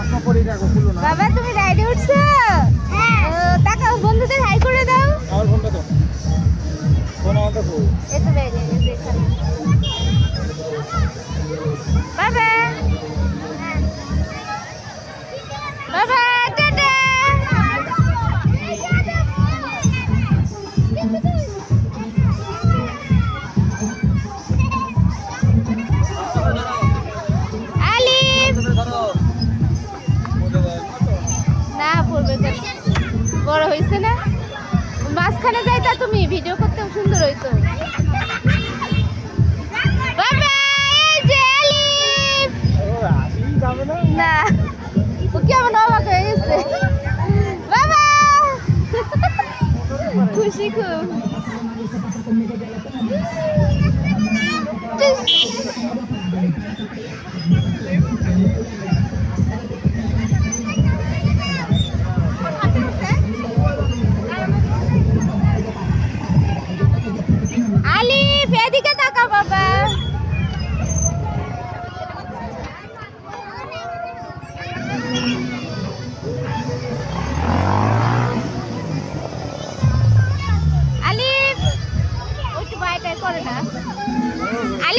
বাবা তুমি রাইডে উঠছো? ও, তাকাও বন্ধুদের হাই করে দাও। আমার ফোনটা ফোন এই তো গেছে বাবা। বাবা টাটা বড় হয়েছে না? মাঝখানে যাইতা তুমি ভিডিও করতে সুন্দর হইতো। না কেমন অবাক হয়ে খুশি খুব।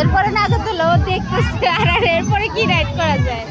এরপরে না তো ও দেখতেছে আর এরপরে কি রাইড করা যায়?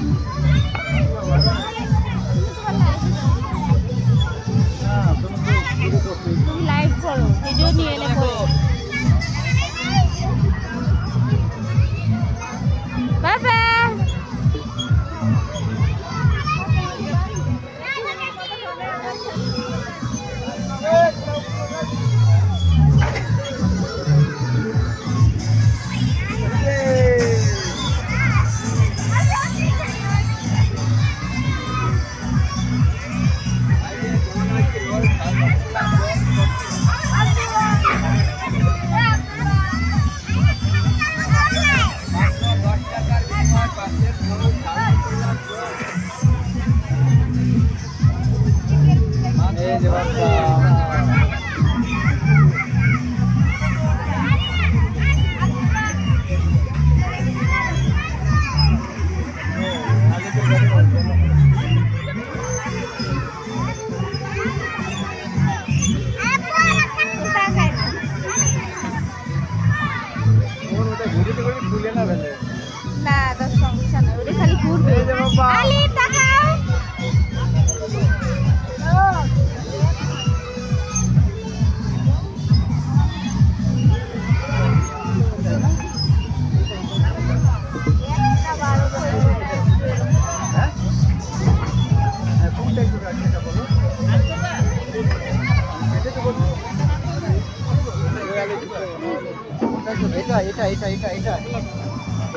এটা এটা এটা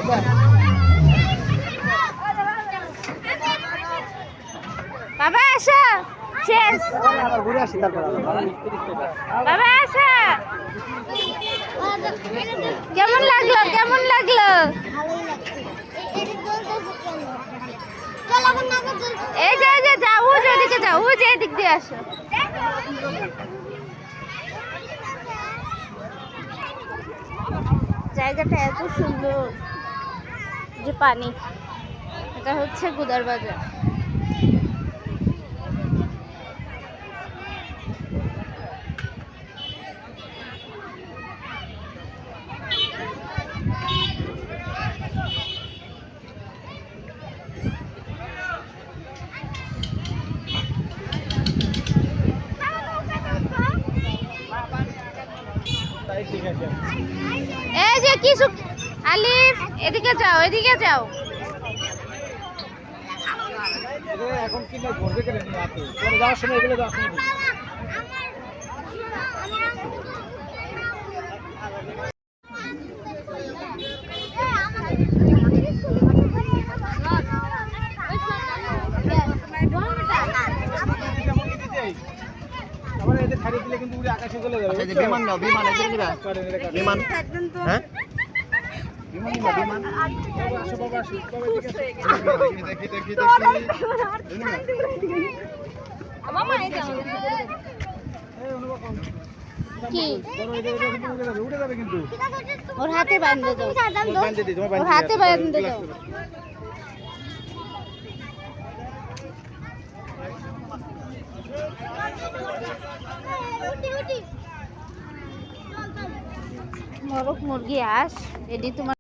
এটা। বাবা ঘুরে আসি। তারপর বাবা কেমন লাগল কেমন লাগল? এই যে যাও ওদিকে যাও, ওই যে এদিক দিয়ে আসো। জায়গাটা এত সুন্দর। যে পানি। এটা হচ্ছে গুদার বাজার এই যে কি আলিফ এদিকে যাও এদিকে যাও। এখন কিনে ঘুরবে কেন? যাওয়ার সময় এগুলো আচ্ছা এই যে বিমান নাও বিমান নিবা। বিমান। হ্যাঁ। দেখি দেখি দেখি। কি। ওর হাতে বাঁধতে দাও। ওর হাতে। বাঁধতে দাও। মোরগ মুরগি আস এডি তোমার